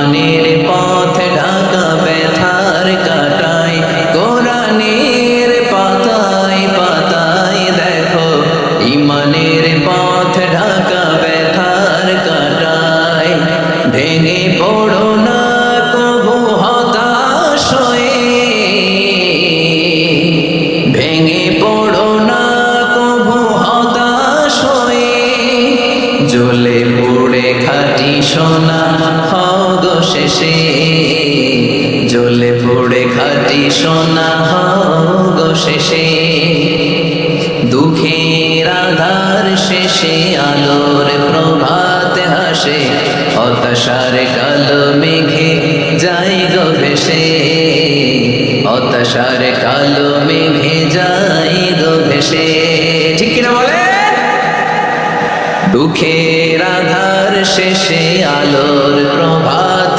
ইমানের পথ ঢাকা ব্যথার কাটায়, কোরআনের পাতায় পাতায় দেখো, ইমানের পথ ঢাকা ব্যথার কাটায়। ভেঙে পড়ো না, কবু হতাশ ভেঙে পড়ো জ্বলে পুড়ে খাটি সোনা হগ শেষে দুঃখের আধার শেষে আলোর প্রভাত হাসে। হতাশার কালো মেঘে যাই গো ভেসে। হতাশার কালো মেঘে যাই গো ভেসে। ঠিক কিনা বলে? দুঃখের আধার শেষে আলোর প্রভাত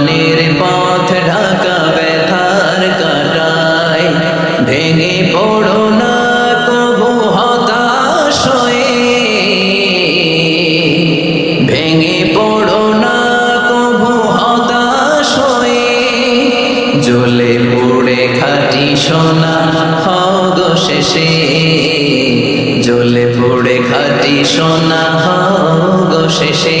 ইমানের পথ ঢাকা ব্যথার কাটায়। ভেঙে পড়ো না কবু হতাশ ভেঙে পড়ো না কবু হতাশ জ্বলে পুড়ে খাটি সোনা হগ শেষে। জ্বলে পুড়ে খাটি সোনা হগ শেষে।